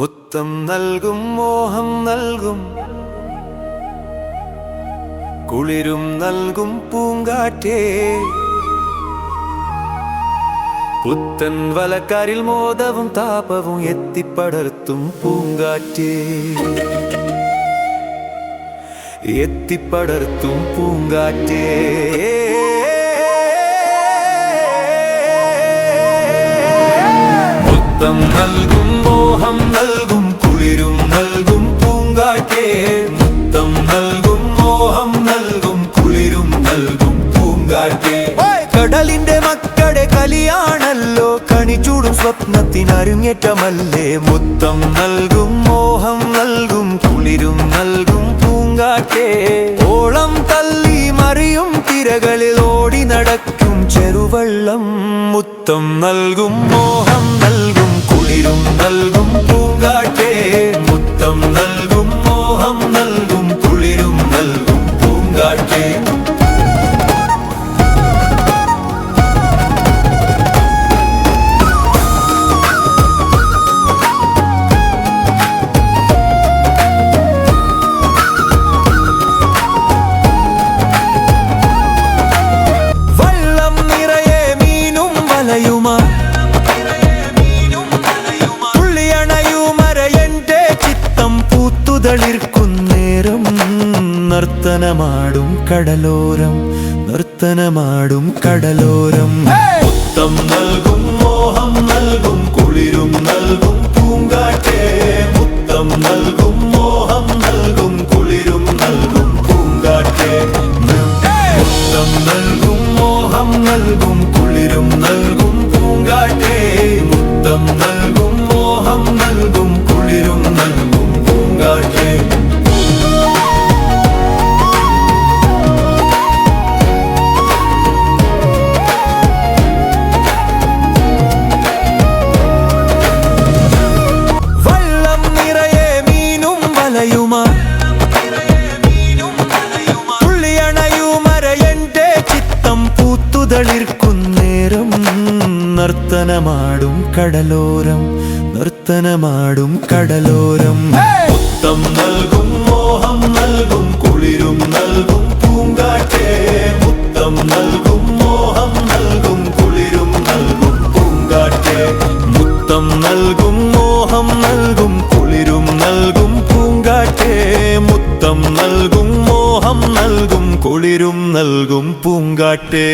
മുത്തം നൽകും മോഹം നൽകും. കുളിരും നൽകും പൂങ്കാറ്റേ. പുത്തൻ വലക്കാരിൽ മോദവും താപവും എത്തിപ്പടർത്തും പൂങ്കാറ്റേ. എത്തിപ്പടർത്തും പൂങ്കാറ്റേ. മുത്തം നൽകും മോഹം നൽകും കുളിരും നൽകും പൂങ്കാറ്റേ. മുത്തം നൽകും മോഹം നൽകും കുളിരും നൽകും പൂങ്കാറ്റേ. കടലിന്റെ മക്കളെ കലിയാണല്ലോ കണിച്ചൂടും സ്വപ്നത്തിനരുങ്ങേറ്റമല്ലേ. മുത്തം നൽകും മോഹം നൽകും കുളിരും നൽകും പൂങ്കാറ്റേ. ഓളം തല്ലി മറിയും തിരകളിൽ ഓടി നടക്കും ചെറുവള്ളം. മുത്തം നൽകും മോഹം നൽകും കുളിരും നൽകും പൂങ്കാറ്റേ മുത്തം നൽകും നർത്തനമാടും കടലോരം നൃത്തനമാടും കടലോരം. മുത്തം നൽകും മോഹം നൽകും കുളിരും നൽകും പൂങ്കാറ്റേ. മുത്തം നൽകും മോഹം നൽകും കുളിരും നൽകും പൂങ്കാറ്റേ. മുത്തം നൽകും മോഹം നൽകും കുളിരും നൽകും പൂങ്കാറ്റേ. നർത്തനമാടും കടലോരം നർത്തനമാടും കടലോരം. മുത്തം നൽകും മോഹം നൽകും കുളിരും നൽകും പൂങ്കാറ്റേ. മുത്തം നൽകും മോഹം നൽകും കുളിരും നൽകും പൂങ്കാറ്റേ. മുത്തം നൽകും മോഹം നൽകും കുളിരും നൽകും പൂങ്കാറ്റേ. മുത്തം നൽകും മോഹം നൽകും കുളിരും നൽകും പൂങ്കാറ്റേ.